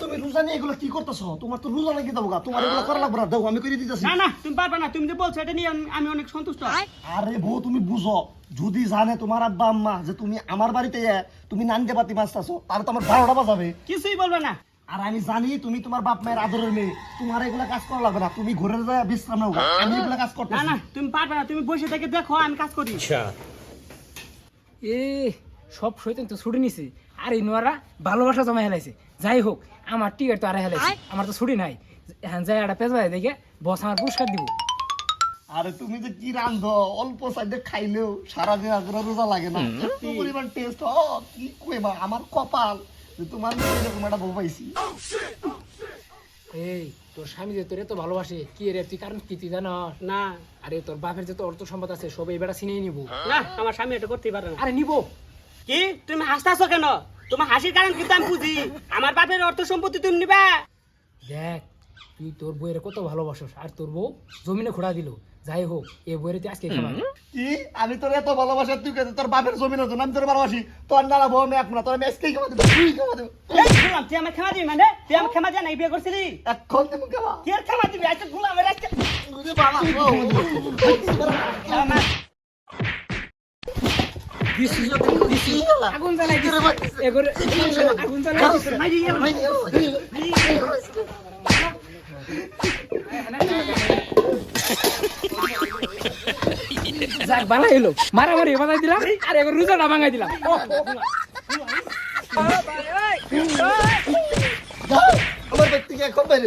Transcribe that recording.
তুমি রোজা নিয়ে এগুলো কি করতেছো? তোমার তো রোজা লাগি যাব গা। তোমার এগুলো করা লাগবে না। দাও আমি করে দিতেছি। না না তুমি পারবে না। তুমি যে বলছো এটা নিয়ে আমি- অনেক সন্তুষ্ট। আরে বউ তুমি বুঝো যদি জানে তোমার আব্বা আম্মা যে তুমি আমার বাড়িতে তুমি নানকে পাতি মাছতাছো তাহলে তো আমার বারোটা বাজাবে। কিছুই বলবে না। আর আমি জানি তুমি তোমার বাপ মায়ের আদরের মেয়ে। তোমার এগুলা কাজ করা লাগবে না। তুমি ঘরে যায় বিশ্রাম নাও আমি এগুলা কাজ করতে না না তুমি পারবে না। তুমি বসে থেকে দেখো আমি কাজ করি। এ সব শৈতান তো ছুটি নিছে। আর এই নোয়ারা ভালোবাসা জমা হেলাইছে। যাই হোক আমার টিকিট তো আর হেলাইছে। আমার তো ছুটি নাই। হ্যাঁ যাই একটা পেজ দেখে বস আমার পুরস্কার দিব। আরে তুমি যে কি রান্ধ? অল্প সাইডে খাইলেও সারাদিন আর কোনো রোজা লাগে না। এত পরিমাণ টেস্ট ও কি কইবা? আমার কপাল। যে তোমার এরকম একটা বউ পাইছি। এই তোর স্বামী যে তোর এত ভালোবাসে কি রে তুই কারণ কি তুই জানাস? না আরে তোর বাপের যে তো অর্থ সম্পদ আছে সব এবার চিনেই নিব। না আমার স্বামী এটা করতেই পারে না। আরে নিব। কি? তুমি হাসতেছো কেন? তোমার হাসির কারণ কিন্তু আমি বুঝি। আমার বাপের অর্থ সম্পত্তি তুমি নিবা। দেখ তুই তোর বইয়ের কত ভালোবাসস আর তোর বউ জমিনে খোড়া দিল। যাই হোক এ বইয়ের তুই আজকে খাবার। কি? আমি তোর এত ভালোবাসা তুই কে তোর বাপের জমি না আমি তোর ভালোবাসি? তোর নালা বউ আমি এক না তোর আমি আজকেই খাওয়া দেবো তুই খাওয়া দেবো। তুই আমার ক্ষমা দিবি মানে? তুই আমার ক্ষমা দিয়ে নাই বিয়ে করছিলি? এখন তুমি খাওয়া কি আর ক্ষমা দিবি? আজকে গুলাম এর আজকে বুঝে বাবা ক্ষমা। আগুন জ্বালাই আগুন জ্বালাই যাক বালা এলো মারামারি বাজাই দিলাম আর এবার রুজাটা ভাঙাই দিলাম আমার ব্যক্তিকে এখন বাইরে।